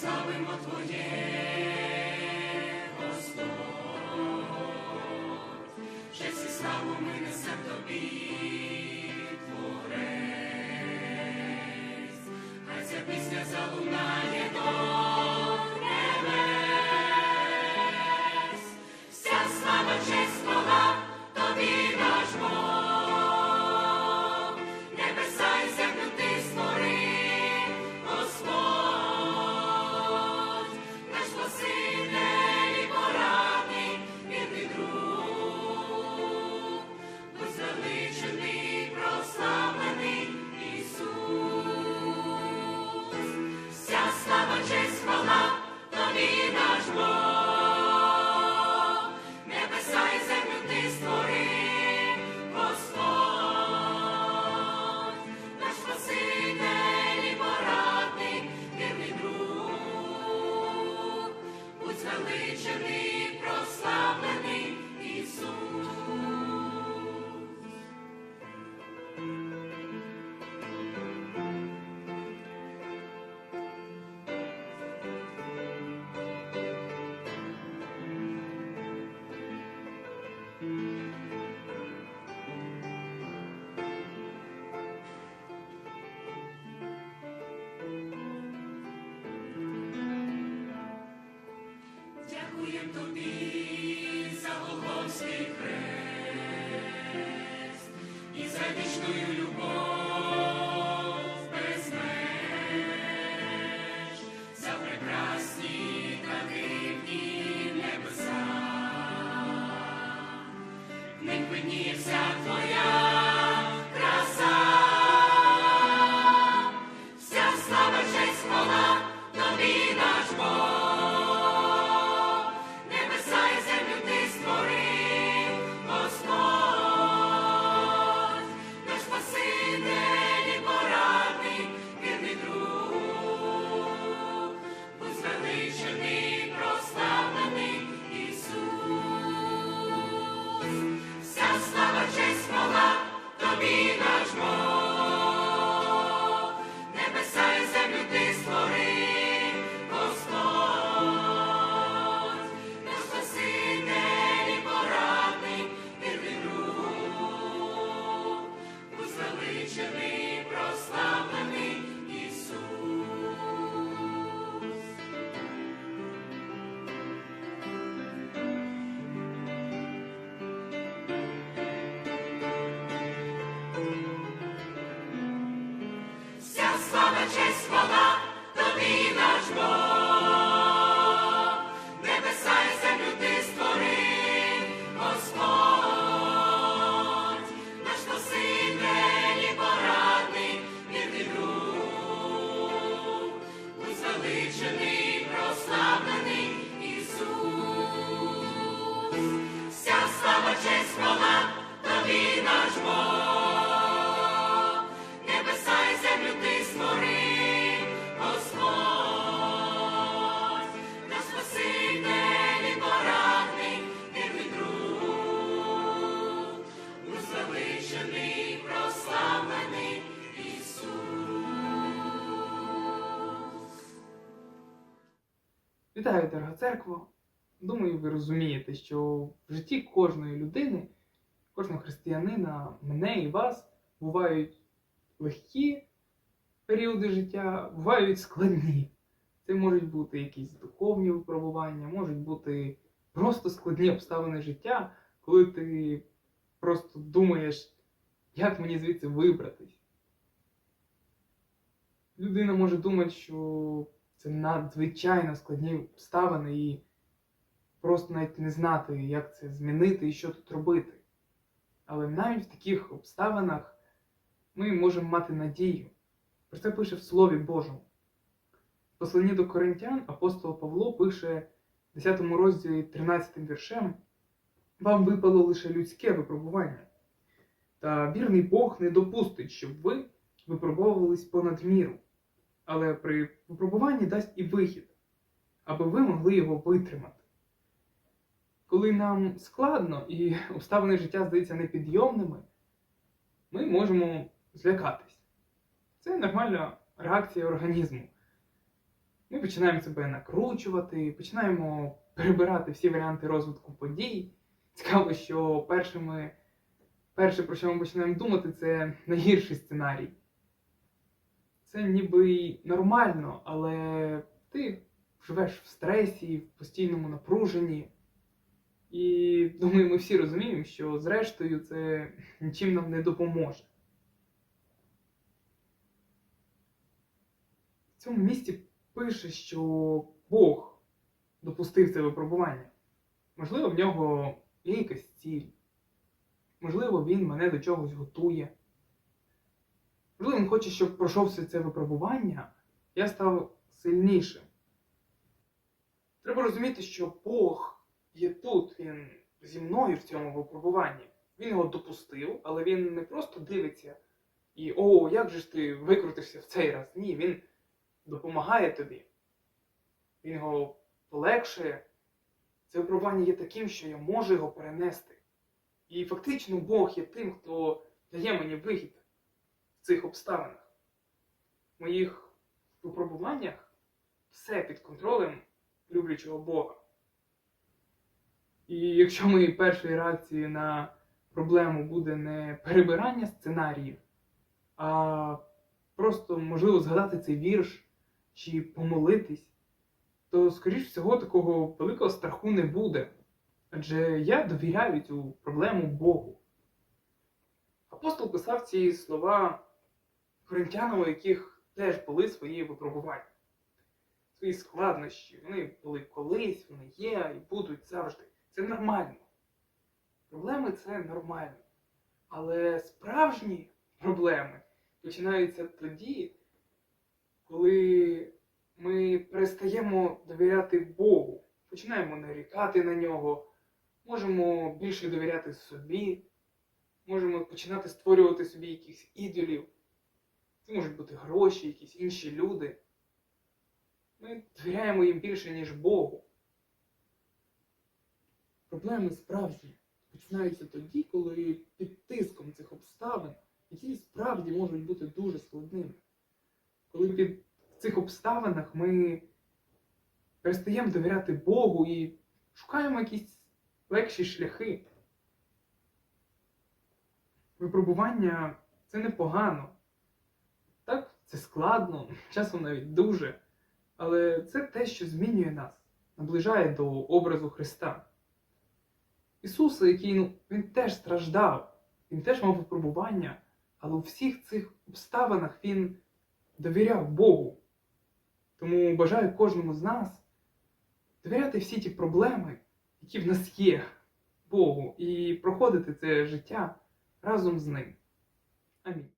славимо Твоє, Господь, честь і славу ми несем Тобі, Творець, хай ця пісня залунає Дякуєм тобі слава, честь, хвала, тобі наш Бог, небеса і землю ти створив, Господь, наш Спаситель порадний, вірний друг, будь прославлений Ісус. Вітаю, дорога церква! Думаю, ви розумієте, що в житті кожної людини, кожного християнина, мене і вас бувають легкі періоди життя, бувають складні. Це можуть бути якісь духовні випробування, можуть бути просто складні обставини життя, коли ти просто думаєш, як мені звідси вибратись. Людина може думати, що це надзвичайно складні обставини і просто навіть не знати, як це змінити і що тут робити. Але навіть в таких обставинах ми можемо мати надію. Про це пише в Слові Божому. В посланні до Коринтян апостол Павло пише в 10 розділі 13 віршем: Вам випало лише людське випробування. Та вірний Бог не допустить, щоб ви випробовувались понад міру, але при випробуванні дасть і вихід, аби ви могли його витримати. Коли нам складно і обставини життя здаються непідйомними, ми можемо злякатись. Це нормальна реакція організму. Ми починаємо себе накручувати, починаємо перебирати всі варіанти розвитку подій. Цікаво, що першими, перше, про що ми починаємо думати, це найгірший сценарій. Це ніби нормально, але ти живеш в стресі, в постійному напруженні. І думаю, ми всі розуміємо, що зрештою це нічим нам не допоможе. В цьому місці пише, що Бог допустив це випробування. Можливо, в нього є якась ціль. Можливо, він мене до чогось готує. Можливо, він хоче, щоб пройшов все це випробування, я став сильнішим. Треба розуміти, що Бог є тут, він зі мною в цьому випробуванні. Він його допустив, але він не просто дивиться і о, як же ж ти викрутишся в цей раз. Ні, він допомагає тобі. Він його полегшує. Це випробування є таким, що я можу його перенести. І фактично Бог є тим, хто дає мені вихід в цих обставинах. В моїх випробуваннях все під контролем люблячого Бога. І якщо моєї першої реакції на проблему буде не перебирання сценаріїв, а просто, можливо, згадати цей вірш чи помолитись, то, скоріш всього, такого великого страху не буде. Адже я довіряю цю проблему Богу. Апостол писав ці слова коринтянам, у яких теж були свої випробування, свої складнощі. Вони були колись, вони є і будуть завжди. Це нормально. Проблеми це нормально. Але справжні проблеми починаються тоді, коли ми перестаємо довіряти Богу, починаємо нарікати на нього, можемо більше довіряти собі, можемо починати створювати собі якихось ідолів. Це можуть бути гроші, якісь інші люди. Ми довіряємо їм більше, ніж Богу. Проблеми справжні починаються тоді, коли під тиском цих обставин, які справді можуть бути дуже складними. Коли під цих обставинах ми перестаємо довіряти Богу і шукаємо якісь легші шляхи. Випробування це непогано. Так, це складно, часом навіть дуже. Але це те, що змінює нас, наближає до образу Христа. Ісуса, який ну, він теж страждав, він теж мав випробування, але у всіх цих обставинах він довіряв Богу. Тому бажаю кожному з нас довіряти всі ті проблеми, які в нас є Богу, і проходити це життя разом з ним. Амінь.